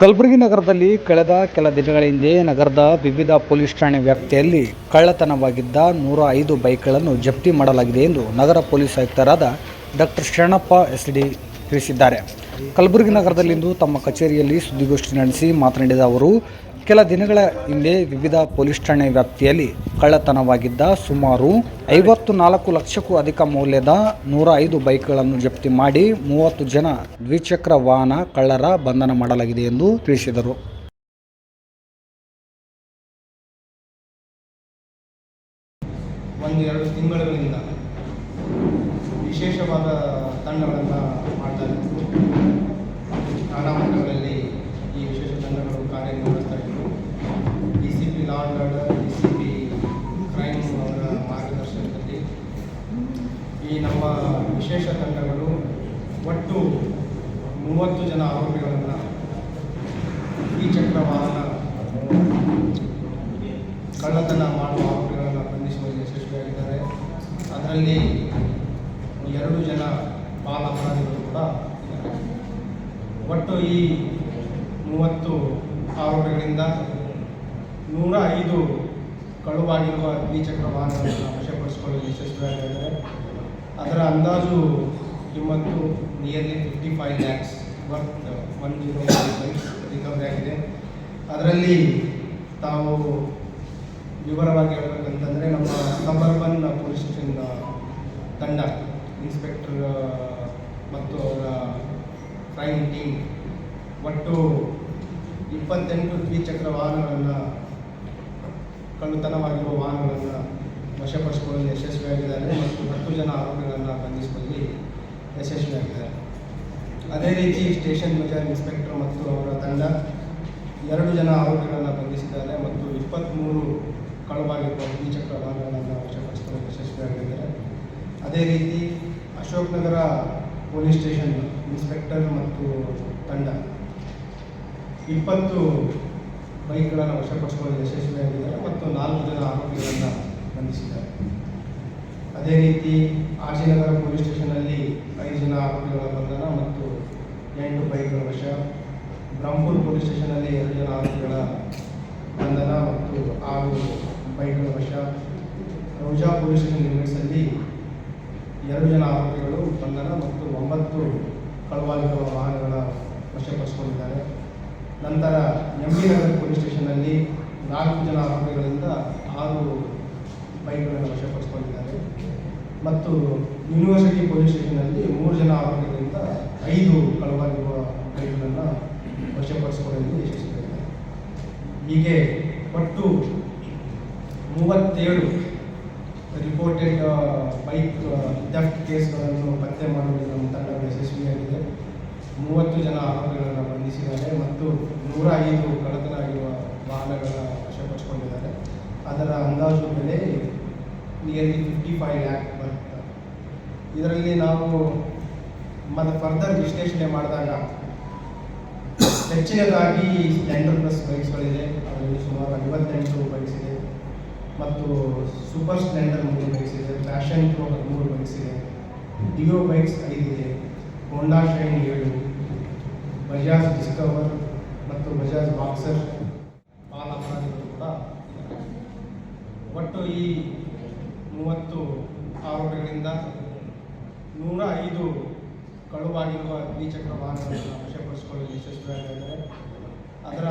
ಕಲಬುರಗಿ ನಗರದಲ್ಲಿ ಕಳೆದ ಕೆಲ ದಿನಗಳ ಹಿಂದೆ ನಗರದ ವಿವಿಧ ಪೊಲೀಸ್ ಠಾಣೆ ವ್ಯಾಪ್ತಿಯಲ್ಲಿ ಕಳ್ಳತನವಾಗಿದ್ದ ನೂರ ಐದು ಬೈಕ್ಗಳನ್ನು ಜಪ್ತಿ ಮಾಡಲಾಗಿದೆ ಎಂದು ನಗರ ಪೊಲೀಸ್ ಆಯುಕ್ತರಾದ ಡಾಕ್ಟರ್ ಶರಣಪ್ಪ ಎಸ್ ಡಿ ತಿಳಿಸಿದ್ದಾರೆ. ಕಲಬುರಗಿ ನಗರದಲ್ಲಿಂದು ತಮ್ಮ ಕಚೇರಿಯಲ್ಲಿ ಸುದ್ದಿಗೋಷ್ಠಿ ನಡೆಸಿ ಮಾತನಾಡಿದ ಅವರು ಕೆಲ ದಿನಗಳ ಹಿಂದೆ ವಿವಿಧ ಪೊಲೀಸ್ ಠಾಣೆ ವ್ಯಾಪ್ತಿಯಲ್ಲಿ ಕಳ್ಳತನವಾಗಿದ್ದ ಸುಮಾರು ಐವತ್ತು ನಾಲ್ಕು ಲಕ್ಷಕ್ಕೂ ಅಧಿಕ ಮೌಲ್ಯದ ನೂರ ಐದು ಬೈಕ್ಗಳನ್ನು ಜಪ್ತಿ ಮಾಡಿ ಮೂವತ್ತು ಜನ ದ್ವಿಚಕ್ರ ವಾಹನ ಕಳ್ಳರ ಬಂಧನ ಮಾಡಲಾಗಿದೆ ಎಂದು ತಿಳಿಸಿದರು. ಒಂದು ಎರಡು ತಿಂಗಳುಗಳಿಂದ ವಿಶೇಷವಾದ ತಂಡಗಳನ್ನು ಮಾಡ್ತಾ ಈ ವಿಶೇಷ ತಂಡಗಳು ಕಾರ್ಯನಿರ್ವಹಿಸ್ತಾ ಇದ್ರು. D C P law and order D C P crime ಅವರ ಮಾರ್ಗದರ್ಶನದಲ್ಲಿ. ಈ ನಮ್ಮ ವಿಶೇಷ ತಂಡಗಳು ಒಟ್ಟು ಮೂವತ್ತು ಜನ ಆರೋಪಿಗಳನ್ನು ದ್ವಿಚಕ್ರ ವಾಹನ ಕಳ್ಳತನ ಮಾಡುವ ಆರೋಪಿಗಳನ್ನು ಬಂಧಿಸುವಲ್ಲಿ ಯಶಸ್ವಿಯಾಗಿದ್ದಾರೆ. ಅದರಲ್ಲಿ ಎರಡು ಜನ ಬಾಲ ಅಪರಾಧಿಗಳು ಕೂಡ ಇದ್ದಾರೆ. ಒಟ್ಟು ಈ ಮೂವತ್ತು ಆರೋಪಿಗಳಿಂದ ನೂರ ಐದು ಕಳುವಾಗಿರುವ ದ್ವಿಚಕ್ರ ವಾಹನಗಳನ್ನು ವಶಪಡಿಸಿಕೊಳ್ಳಲು ಯಶಸ್ವಿಯಾಗಿದ್ದಾರೆ. ಅದರ ಅಂದಾಜು ಕಿಮ್ಮತ್ತು nearly fifty five lakhs worth one zero recovery ಆಗಿದೆ. ಅದರಲ್ಲಿ ತಾವು ವಿವರವಾಗಿ ಹೇಳಬೇಕಂತಂದರೆ ನಮ್ಮ ಸಬರ್ಬನ್ ಪೊಲೀಸ್ ಸ್ಟೇಷನ್ ತಂಡ, ಇನ್ಸ್ಪೆಕ್ಟರ್ ಮತ್ತು ಅವರ ಕ್ರೈಮ್ ಟೀಮ್ ಒಟ್ಟು ಇಪ್ಪತ್ತೆಂಟು ದ್ವಿಚಕ್ರ ವಾಹನಗಳನ್ನು ಕಳ್ಳತನವಾಗಿರುವ ವಾಹನಗಳನ್ನು ವಶಪಡಿಸಿಕೊಳ್ಳಲು ಯಶಸ್ವಿಯಾಗಿದ್ದಾರೆ ಮತ್ತು ಹತ್ತು ಜನ ಆರೋಪಿಗಳನ್ನು ಬಂಧಿಸುವಲ್ಲಿ ಯಶಸ್ವಿಯಾಗಿದ್ದಾರೆ. ಅದೇ ರೀತಿ ಸ್ಟೇಷನ್ ಮೇಜರ್ ಇನ್ಸ್ಪೆಕ್ಟರ್ ಮತ್ತು ಅವರ ತಂಡ ಎರಡು ಜನ ಆರೋಪಿಗಳನ್ನು ಬಂಧಿಸಿದ್ದಾರೆ ಮತ್ತು ಇಪ್ಪತ್ತ್ಮೂರು ಕಳವಾಗಿರುವ ದ್ವಿಚಕ್ರ ವಾಹನಗಳನ್ನು ವಶಪಡಿಸಿಕೊಳ್ಳಲು ಯಶಸ್ವಿಯಾಗಿದ್ದಾರೆ. ಅದೇ ರೀತಿ Ashok Nagar police station inspector ಮತ್ತು ತಂಡ ಇಪ್ಪತ್ತು ಬೈಕ್ಗಳನ್ನು ವಶಪಡಿಸಿಕೊಳ್ಳಲು ಯಶಸ್ವಿಯಾಗಿದ್ದಾರೆ ಮತ್ತು ನಾಲ್ಕು ಜನ ಆರೋಪಿಗಳನ್ನು ಬಂಧಿಸಿದ್ದಾರೆ. ಅದೇ ರೀತಿ ಆರ್ ನಗರ ಪೊಲೀಸ್ ಸ್ಟೇಷನಲ್ಲಿ ಐದು ಜನ ಆರೋಪಿಗಳ ಬಂಧನ ಮತ್ತು ಎಂಟು ಬೈಕ್ಗಳ ವಶ. ಬ್ರಹ್ಮಪುರ ಪೊಲೀಸ್ ಸ್ಟೇಷನಲ್ಲಿ ಎರಡು ಜನ ಆರೋಪಿಗಳ ಬಂಧನ ಮತ್ತು ಆರು ಬೈಕ್ಗಳ ವಶ. ರೌಜಾ ಪೊಲೀಸ್ ಸ್ಟೇಷನ್ ಲಿಮಿಟ್ಸಲ್ಲಿ ಎರಡು ಜನ ಆರೋಪಿಗಳು ಬಂಧನ ಮತ್ತು ಒಂಬತ್ತು ಕಳವಾಗಿರುವ ವಾಹನಗಳ ವಶಪಡಿಸಿಕೊಂಡಿದ್ದಾರೆ. ನಂತರ ಎಂ ಬಿ ನಗರ ಪೊಲೀಸ್ ಸ್ಟೇಷನ್ನಲ್ಲಿ ನಾಲ್ಕು ಜನ ಆರೋಪಿಗಳಿಂದ ಆರು ಬೈಕ್ಗಳನ್ನು ವಶಪಡಿಸಿಕೊಂಡಿದ್ದಾರೆ. ಮತ್ತು ಯೂನಿವರ್ಸಿಟಿ ಪೊಲೀಸ್ ಸ್ಟೇಷನ್ನಲ್ಲಿ ಮೂರು ಜನ ಆರೋಪಿಗಳಿಂದ ಐದು ಕಳವಾಗಿರುವ ಬೈಕ್ಗಳನ್ನು ವಶಪಡಿಸಿಕೊಳ್ಳಲು ಯಶಸ್ವಿಯಾಗಿದೆ. ಹೀಗೆ ಒಟ್ಟು ಮೂವತ್ತೇಳು ರಿಪೋರ್ಟೆಡ್ ಬೈಕ್ ಡೆಫ್ಟ್ ಕೇಸ್ಗಳನ್ನು ಪತ್ತೆ ಮಾಡುವುದರ ತಂಡ ಯಶಸ್ವಿಯಾಗಿದೆ. ಮೂವತ್ತು ಜನ ಆರೋಪಿಗಳನ್ನು ಬಂಧಿಸಿದ್ದಾರೆ ಮತ್ತು ನೂರ ಐದು ಕಳತನಾಗಿರುವ ಆಗಿರುವ ವಾಹನಗಳ ವಶಪಡಿಸಿಕೊಂಡಿದ್ದಾರೆ. ಅದರ ಅಂದಾಜು ಬೆಲೆ ನಿಯರ್ಲಿ ಫಿಫ್ಟಿ ಫೈವ್ ಲ್ಯಾಕ್ ಬರುತ್ತೆ ಇದರಲ್ಲಿ ನಾವು ಮತ್ತು ಫರ್ದರ್ ವಿಶ್ಲೇಷಣೆ ಮಾಡಿದಾಗ ಹೆಚ್ಚಿನದಾಗಿ ಸ್ಪ್ಲೆಂಡರ್ ಪ್ಲಸ್ ಬೈಕ್ಸ್ಗಳಿದೆ ಅದರಲ್ಲಿ ಸುಮಾರು ಐವತ್ತೆಂಟು ಬೈಕ್ಸ್ ಇದೆ. ಮತ್ತು ಸೂಪರ್ ಸ್ಪ್ಲೆಂಡರ್ ಮೂರು ಬೈಕ್ಸ್ ಇದೆ. ಫ್ಯಾಷನ್ ಪ್ರೋ ಮೂರು ಬೈಕ್ಸ್ ಇದೆ. ಡಿಯೋ ಬೈಕ್ಸ್ ಐದಿದೆ ಹೋಂಡಾ ಶೈನ್ ಏಳು. ಬಜಾಜ್ ಡಿಸ್ಕವರ್ ಮತ್ತು ಬಜಾಜ್ ಬಾಕ್ಸರ್ ಬಾಲ್ ಕೂಡ ಒಟ್ಟು ಈ ಮೂವತ್ತು ಆರೋಪಿಗಳಿಂದ ನೂರ ಐದು ಕಳುವಾಗಿರುವ ದ್ವಿಚಕ್ರ ವಾಹನಗಳನ್ನು ವಶಪಡಿಸಿಕೊಳ್ಳಲು ಯಶಸ್ವಿಯಾಗಿದ್ದಾರೆ. ಅದರ